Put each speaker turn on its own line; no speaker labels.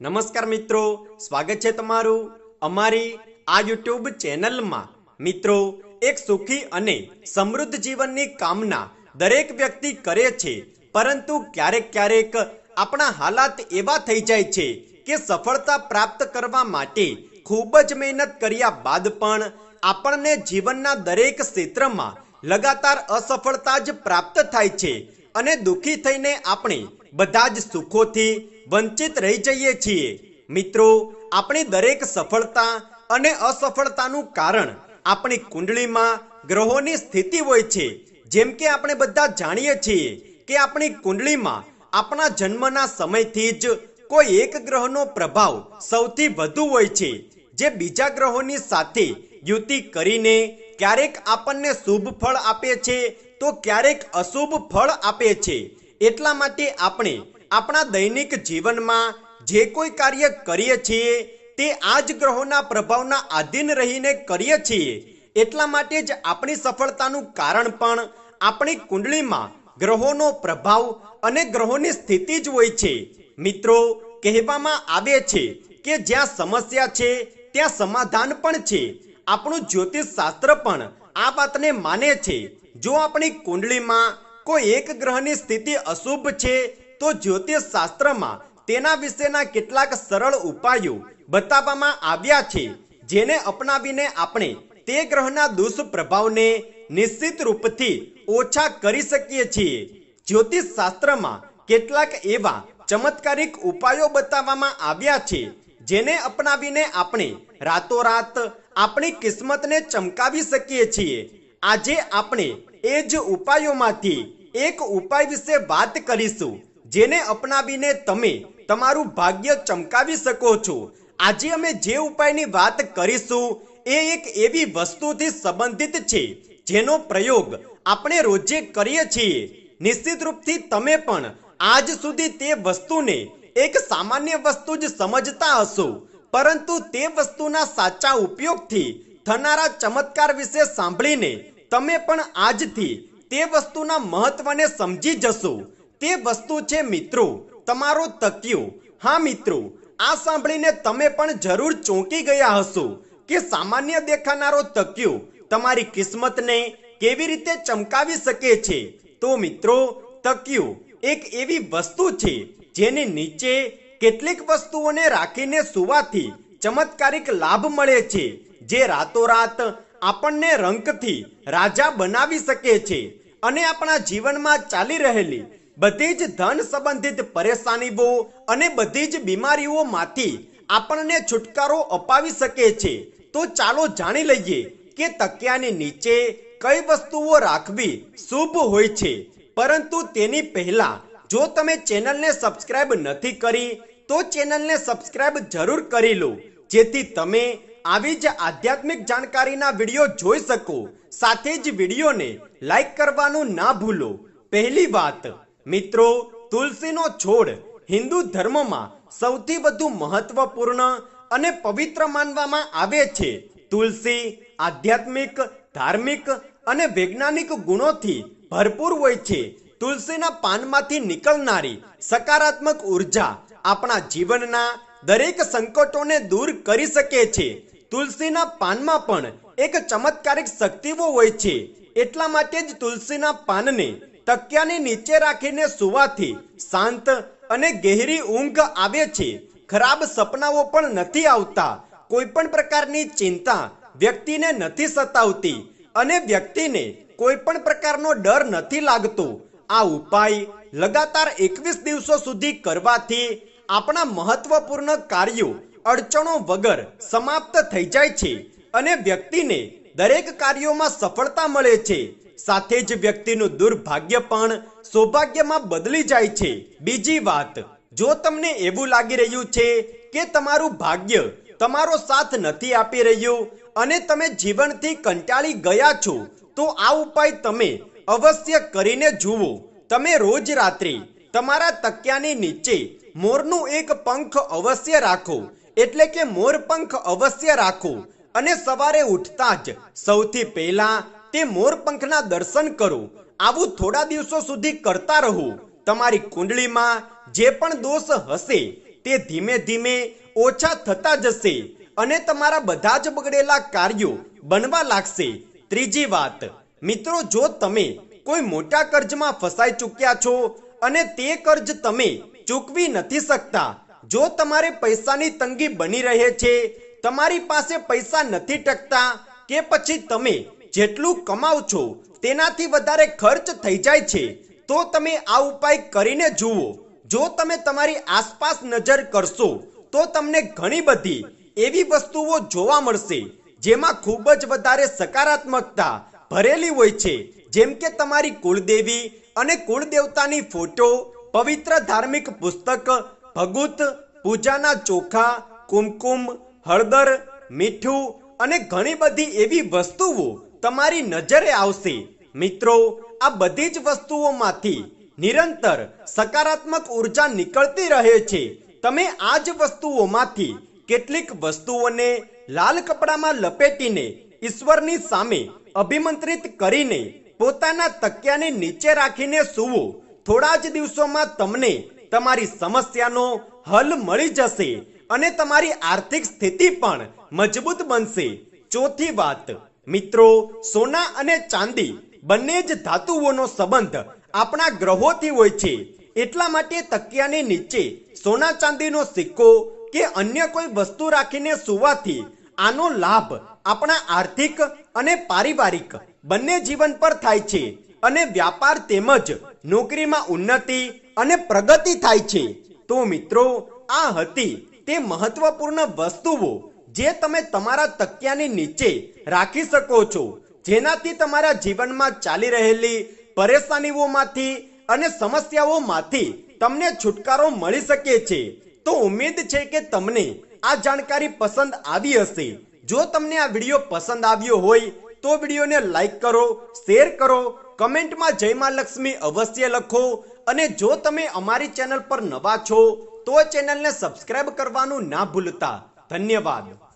નમસ્કાર મિત્રો, સ્વાગત છે તમારું અમારી આ યુટ્યુબ ચેનલમાં. મિત્રો, એક સુખી અને સમૃદ્ધ જીવનની કામના દરેક વ્યક્તિ કરે છે, પરંતુ ક્યારેક ક્યારેક આપણા હાલાત એવા થઈ જાય છે કે સફળતા પ્રાપ્ત કરવા માટે ખૂબ જ મહેનત કર્યા બાદ પણ આપણને જીવનના દરેક ક્ષેત્રમાં લગાતાર અસફળતા જ પ્રાપ્ત થાય છે અને દુઃખી થઈને આપણે બધા જ સુખોથી વંચિત રહી જઈએ છીએ. મિત્રો, આપણી દરેક સફળતા અને અસફળતાનું કારણ આપણી કુંડળીમાં ગ્રહોની સ્થિતિ હોય છે. જેમ કે આપણે બધા જાણીએ છીએ કે આપણી કુંડળીમાં આપણા જન્મના સમયથી જ કોઈ એક ગ્રહનો પ્રભાવ સૌથી વધુ હોય છે. જે બીજા ગ્રહોની સાથે યુતિ કરીને ક્યારેક આપણને શુભ ફળ આપે છે, તો ક્યારેક અશુભ ફળ આપે છે. એટલા માટે આપણે આપણા દૈનિક જીવનમાં જે કોઈ કાર્ય કરીએ છીએ, તે આ જ ગ્રહોના પ્રભાવના આધીન રહીને કરીએ છીએ. એટલા માટે જ આપણી સફળતાનું કારણ પણ આપણી કુંડળીમાં ગ્રહોનો પ્રભાવ અને ગ્રહોની સ્થિતિ જ હોય છે. મિત્રો, કહેવામાં આવે છે કે જ્યાં સમસ્યા છે, ત્યાં સમાધાન પણ છે. આપણું જ્યોતિષ શાસ્ત્ર પણ આ વાતને માને છે. જો આપણી કુંડળીમાં કોઈ એક ગ્રહની સ્થિતિ અશુભ છે, તો જ્યોતિષ શાસ્ત્રમાં તેના વિશેના કેટલાક સરળ ઉપાયો બતાવવામાં આવ્યા છે, જેને અપનાવીને આપણે તે ગ્રહના દુષ્પ્રભાવને નિશ્ચિત રૂપથી ઓછા કરી શકીએ છીએ. જ્યોતિષ શાસ્ત્રમાં કેટલાક એવા ચમત્કારિક ઉપાયો બતાવવામાં આવ્યા છે, જેને અપનાવીને આપણે રાતોરાત આપણી કિસ્મતને ચમકાવી શકીએ છીએ. આજે આપણે એ જ ઉપાયોમાંથી એક ઉપાય વિશે વાત કરીશું, જેને અપનાવીને તમે તમારું ભાગ્ય ચમકાવી શકો છો. આજે અમે જે ઉપાયની વાત કરીશું, એ એક એવી વસ્તુથી સંબંધિત છે, જેનો પ્રયોગ આપણે રોજે કરીએ છીએ. નિશ્ચિત રૂપથી તમે પણ આજ સુધી તે વસ્તુને એક સામાન્ય વસ્તુ જ સમજતા હશો, પરંતુ તે વસ્તુના સાચા ઉપયોગથી થનારા ચમત્કાર વિશે સાંભળીને તમે પણ આજથી તે વસ્તુના મહત્વને સમજી જશો. તે વસ્તુ છે મિત્રો, તમારો તકિયો. હા મિત્રો, આ સાંભળીને તમે પણ જરૂર ચોંકી ગયા હશો કે સામાન્ય દેખાનારો તકિયો તમારી કિસ્મતને કેવી રીતે ચમકાવી શકે છે. તો મિત્રો, તકિયો એક એવી વસ્તુ છે જેની નીચે કેટલીક વસ્તુઓને રાખીને સુવાથી ચમત્કારિક લાભ મળે છે. જે રાતોરાત આપણને રંકથી રાજા બનાવી શકે છે અને આપણા જીવનમાં ચાલી રહેલી બધી જ ધન સંબંધિત પરેશાનીઓ અને બધી જ બીમારીઓમાંથી આપણને છુટકારો અપાવી શકે છે. તો ચાલો જાણી લઈએ કે તકિયાની નીચે કઈ વસ્તુઓ રાખવી શુભ હોય છે. પરંતુ તેની પહેલા જો તમે ચેનલને સબસ્ક્રાઇબ નથી કરી, તો ચેનલને સબસ્ક્રાઇબ જરૂર કરી લો, જેથી તમે આવી જ આધ્યાત્મિક જાણકારીના વીડિયો જોઈ શકો. સાથે જ વિડીયોને લાઈક કરવાનું ના ભૂલો. પહેલી વાત, મિત્રો, તુલસીનો છોડ હિન્દુ ધર્મમાં સૌથી વધુ મહત્વપૂર્ણ અને પવિત્ર માનવામાં આવે છે. તુલસી આધ્યાત્મિક, ધાર્મિક અને વૈજ્ઞાનિક ગુણોથી ભરપૂર હોય છે. તુલસીના પાનમાંથી નીકળનારી સકારાત્મક ઊર્જા આપણા જીવનના દરેક સંકટોને દૂર કરી શકે છે. તુલસીના પાનમાં પણ એક ચમત્કારિક શક્તિઓ હોય છે. એટલા માટે જ તુલસીના પાનને તકિયાની નીચે રાખીને સુવાથી શાંત અને ગહેરી ઊંઘ આવે છે. ખરાબ સપનાઓ પણ નથી આવતા. કોઈ પણ પ્રકારની ચિંતા વ્યક્તિને નથી સતાવતી અને વ્યક્તિને કોઈ પણ પ્રકારનો ડર નથી લાગતો. આ ઉપાય લગાતાર એકવીસ દિવસો સુધી કરવાથી આપણા મહત્વપૂર્ણ કાર્યો, અડચણો વગર સમાપ્ત થઈ જાય છે અને વ્યક્તિને દરેક કાર્યોમાં સફળતા મળે છે. સાથે જ વ્યક્તિનું દુર્ભાગ્ય પણ સૌભાગ્યમાં બદલી જાય છે. બીજી વાત, જો તમને એવું લાગી રહ્યું છે કે તમારું ભાગ્ય તમારો સાથ નથી આપી રહ્યું અને તમે જીવનથી કંટાળી ગયા છો, તો આ ઉપાય તમે અવશ્ય કરીને જુઓ. તમે રોજ રાત્રે તમારા તકિયાની નીચે મોરનું એક પંખ અવશ્ય રાખો. એટલે કે મોર પંખ અવશ્ય રાખો. અને સવારે ઉઠતા જ સૌથી પહેલા તે મોર પંખના દર્શન કરો. આવું થોડા દિવસો સુધી કરતા રહો. તમારી કુંડળીમાં જે પણ દોષ હશે તે ધીમે ધીમે ઓછા થતા જશે અને તમારા બધા જ બગડેલા કાર્યો બનવા લાગશે. ત્રીજી વાત, મિત્રો, જો તમે કોઈ મોટા કર્જમાં ફસાઈ ચૂક્યા છો અને તે કર્જ તમે ચૂકવી નથી શકતા. જો તમારે પૈસાની તંગી બની રહે છે, તમારી પાસે પૈસા નથી ટકતા, કે પછી તમે જેટલું કમાવ છો, તેનાથી વધારે ખર્ચ થઈ જાય છે, તો તમે આ ઉપાય કરીને જુઓ. જો તમે તમારી આસપાસ નજર કરશો, તો તમને ઘણી બધી એવી વસ્તુઓ જોવા મળશે, જેમાં ખૂબ જ વધારે સકારાત્મકતા ભરેલી હોય છે. જેમ કે તમારી કુળદેવી અને કુળદેવતાની ફોટો પવિત્ર ધાર્મિક પુસ્તક ભગુત, પૂજાના ચોખા, કુમકુમ, હળદર, મીઠું અને ઘણી બધી એવી વસ્તુઓ તમારી નજરે આવશે. મિત્રો, આ બધી જ વસ્તુઓમાંથી નિરંતર સકારાત્મક ઊર્જા નીકળતી રહે છે. તમે આ જ વસ્તુઓમાંથી કેટલીક વસ્તુઓને લાલ કપડામાં લપેટીને ઈશ્વરની સામે અભિમંત્રિત કરીને પોતાના તકિયાને નીચે રાખીને સૂવો. થોડા જ દિવસોમાં તમને તમારી સમસ્યાનો હલ મળી જશે અને તમારી આર્થિક સ્થિતિ પણ મજબૂત બનશે. ચોથી વાત, મિત્રો, સોના અને ચાંદી બંને જ ધાતુઓનો સંબંધ આપણા ગ્રહોથી હોય છે. એટલા માટે તકિયાની નીચે સોના ચાંદીનો સિક્કો કે અન્ય કોઈ વસ્તુ રાખીને સુવાથી આનો લાભ આપણા આર્થિક અને પારિવારિક બંને જીવન પર થાય છે. અને વ્યાપાર તેમજ નોકરીમાં ઉન્નતિ અને પ્રગતિ થાય છે. તો મિત્રો, આ હતી તે મહત્વપૂર્ણ વસ્તુઓ જે તમે તમારા તકિયાની નીચે રાખી શકો છો, જેનાથી તમારા જીવનમાં ચાલી રહેલી પરેશાનીઓમાંથી અને સમસ્યાઓમાંથી તમને છુટકારો મળી શકે છે. તો ઉમેદ છે કે તમને આ જાણકારી પસંદ આવી હશે. જો તમને આ વીડિયો પસંદ આવ્યો હોય, તો વિડીયોને લાઈક કરો, શેર કરો કમેન્ટમાં જય મા લક્ષ્મી અવશ્ય લખો અને જો તમે અમારી ચેનલ પર નવા છો, તો ચેનલને સબસ્ક્રાઇબ કરવાનું ના ભૂલતા. ધન્યવાદ.